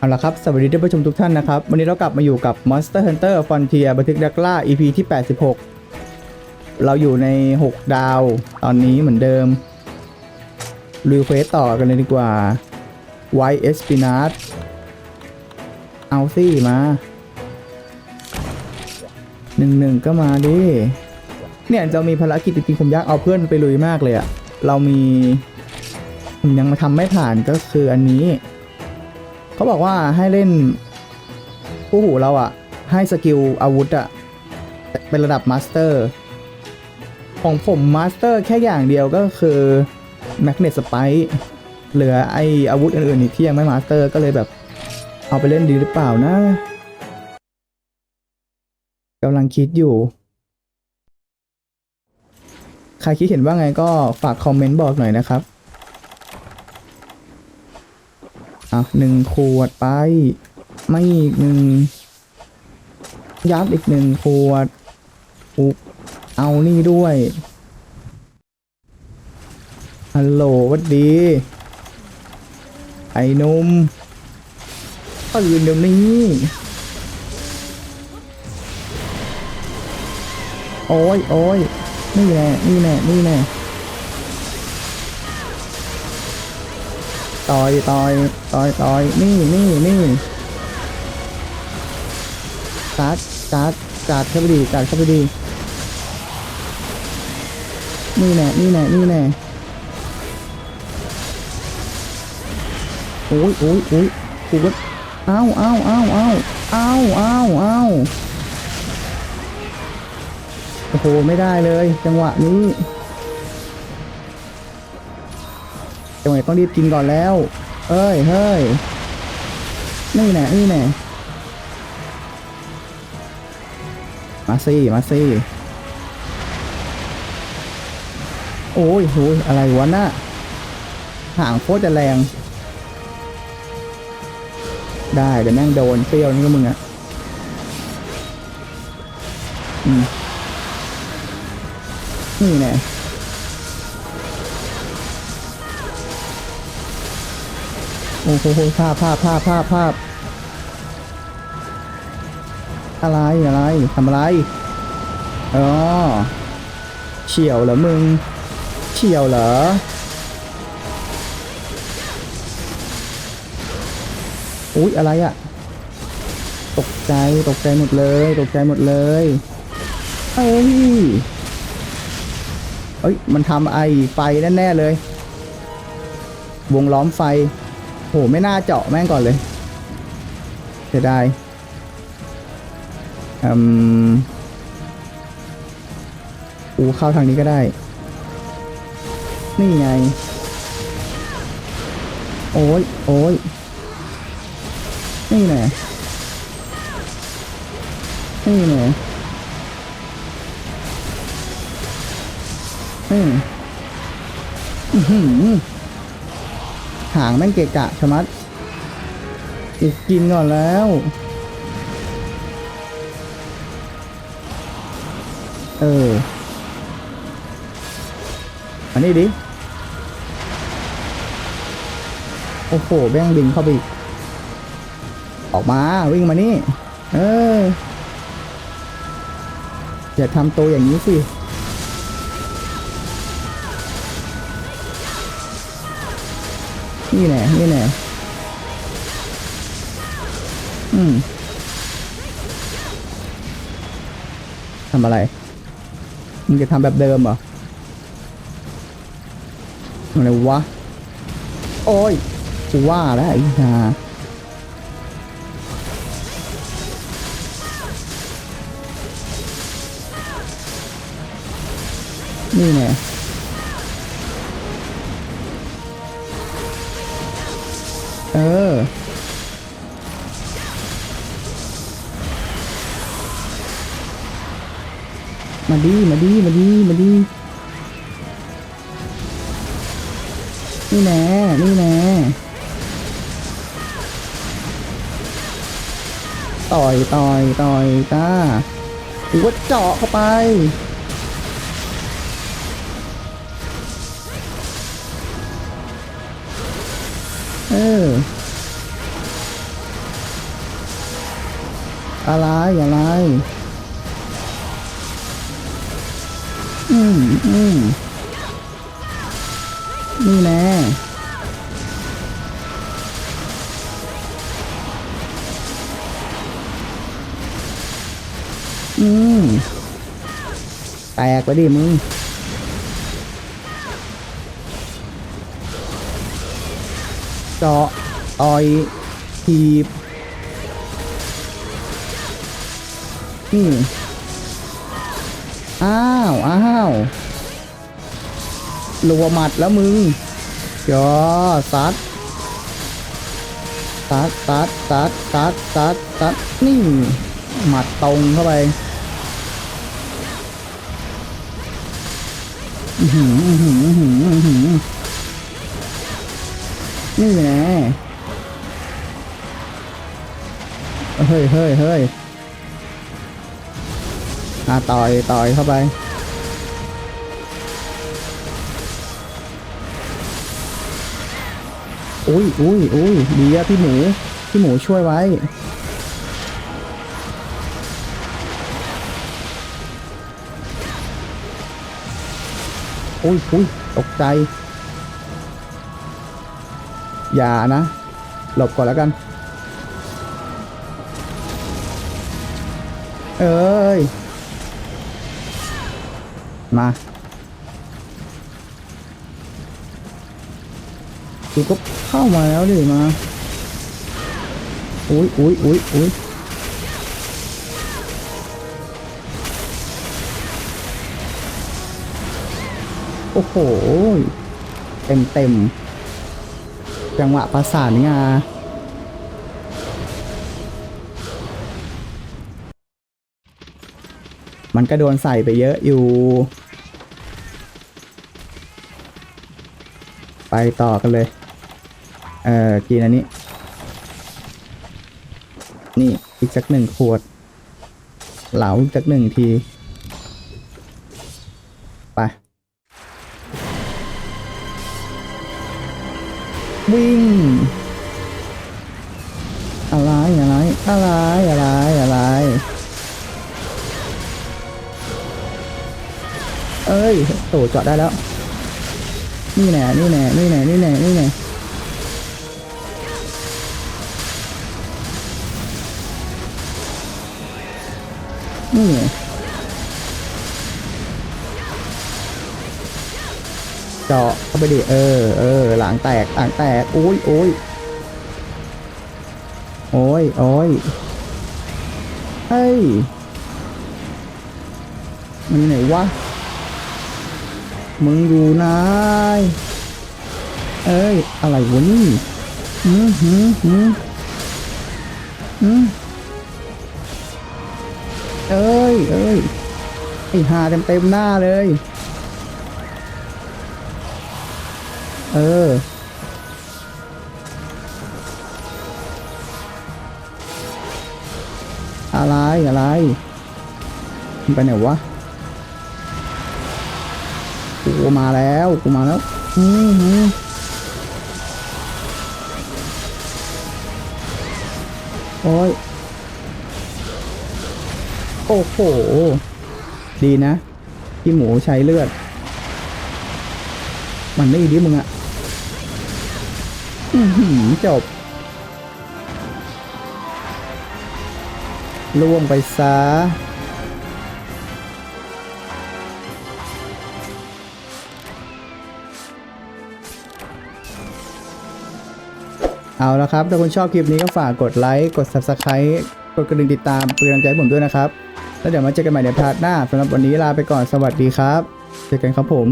เอาละครับ สวัสดีท่านผู้ชมทุกท่านนะครับ วันนี้เรากลับมาอยู่กับ Monster Hunter Frontier บันทึกนักล่า EP ที่ 86 เราอยู่ใน 6 ดาว ตอนนี้เหมือนเดิมลุยเควสต่อกันเลยดีกว่า White Espinat เอาสิมาหนึ่งหนึ่งก็มาดิ เนี่ยเรามีภารกิจจริงๆผมอยากเอาเพื่อนไปลุยมากเลยอะเรามีผมยังมาทำไม่ผ่านก็คืออันนี้ เขาบอกว่าให้เล่นผู้หูเราอะให้สกิลอาวุธอะเป็นระดับมาสเตอร์ ของผมมาสเตอร์แค่อย่างเดียวก็คือแมกเนตสไปเหลือไออาวุธอื่นๆอีกที่ยังไม่มาสเตอร์ก็เลยแบบ เอาไปเล่นดีหรือเปล่านะกำลังคิดอยู่ ใครคิดเห็นว่าไงก็ฝากคอมเมนต์บอกหน่อยนะครับ อะ หนึ่งขวดไป ไม่อีกหนึ่ง ยัดอีกหนึ่งขวดอุ๊บเอานี่ด้วย ฮัลโหลวัดดี ไอ้นุ่มตื่นเดี๋ยวนี้โอ้ยโอ้ยนี่แน่นี่แน่นี่แน่ ต่อยต่อยต่อยต่อยนี่นี่นี่การ์ดการ์ดการ์ดเข้าไปดีการ์ดเข้าไปดีนี่แน่นี่แน่นี่แน่โอ้ยโอ้ยโอ้ยกูก็อ้าวอ้าวอ้าวอ้าวอ้าวอ้าวอ้าวโอ้โหไม่ได้เลย จังหวะนี้ ต้องรีบกินก่อนแล้ว เอ้ย เฮ้ย นี่แน่นี่แน่มาสิมาสิโอ้ยโหยอะไรวะน่ะห่างโคตรจะแรง ได้เดี๋ยวแม่งโดนเปรี้ยวนี่ก็มึงอะอืมนี่แน่ โอ้โหภาพภาพภาพภาพภาพอะไรอะไรทำอะไรอ๋อเฉียวเหรอมึงเฉียวเหรออุ๊ยอะไรอะตกใจตกใจหมดเลย ตกใจหมดเลยเอ้ยเอ้ยมันทำไอไฟแน่ๆเลย วงล้อมไฟ โหไม่น่าเจาะแม่งก่อนเลยเสียดายอืมอูเข้าทางนี้ก็ได้ นี่ไง โอ้ยโอ้ยนี่แน่นี่แน่อืมอื้อ หางแม่งเกะกะชะมัดอีกกินก่อนแล้ว เออ อันนี้ดิ โอ้โหแม่งดึงเข้าไปอออกมาวิ่งมานี่ เอออย่าทำตัวอย่างนี้สิ นี่แน่นี่แน่อืมทำอะไร มึงจะทำแบบเดิมเหรออะไรวะ โอ้ยกูว่าแล้วไอ้ห่านี่แน่ มาดีมาดีมาดีมาดีนี่แน่นี่แน่ต่อยต่อยต่อยจ้าหรือว่าเจาะเข้าไปเอออะไรอะไร อืมนี่แน่อืมแตกไปดิมึงเจาะต่อยทีบนี่ อ้าวอ้าวรัวหมัดแล้วมึงจอซัดซัดซัดซัดซัดซัดซัดนี่ หมัดตรงเข้าไปหืออือหืออื้อหืออื้อหือนี่แน่เฮ้ยเฮ้ยเฮ้ย อะต่อยต่อยเข้าไปอุ้ยอุ้ยอุ้ยดีอะพี่หมูพี่หมูช่วยไว้ อุ้ยอุ้ยตกใจ อย่านะ หลบก่อนแล้วกัน เอ้ย มากูก็เข้ามาแล้วดิมาอุ้ยอุ้ยอุ้ยอุ้ยโอ้โห เต็มเต็มจังหวะประสานงามันก็โดนใส่ไปเยอะอยู่ ไปต่อกันเลย เอ่อกินอันนี้ นี่อีกสักหนึ่งขวด เหลาอีกสักหนึ่งที ไป วิ่ง อะไรอะไรอะไรอะไรอะไร เอ้ยโตจอดได้แล้ว นี่แน่นี่แน่นี่แน่นี่แน่นี่แน่นี่ไงเจาะเข้าไปดิเออเออหลังแตกหลังแตกโอ้ยโอ้ยโอ้ยโอ้ยเฮ้ยมันไหนวะ มึงอยู่ไหนเอ้ย อะไรวะนี่หืมหืมหืมหืมเอ้ยเอ้ยไอหาเต็มเต็มหน้าเลย เออ อะไร อะไร ไปไหนวะ กูมาแล้วกูมาแล้วอือหือโอ้ยโอ้โห ดีนะพี่หมูใช้เลือด มันไม่ดีมึงอะอือหือจบล่วงไปซะ เอาละครับ ถ้าคุณชอบคลิปนี้ก็ฝากกดไลค์ กด Subscribe กดกระดิ่งติดตามเป็นกำลังใจให้ผมด้วยนะครับ แล้วเดี๋ยวมาเจอกันใหม่ในพาร์ทหน้าสำหรับวันนี้ลาไปก่อนสวัสดีครับ เจอกันครับผม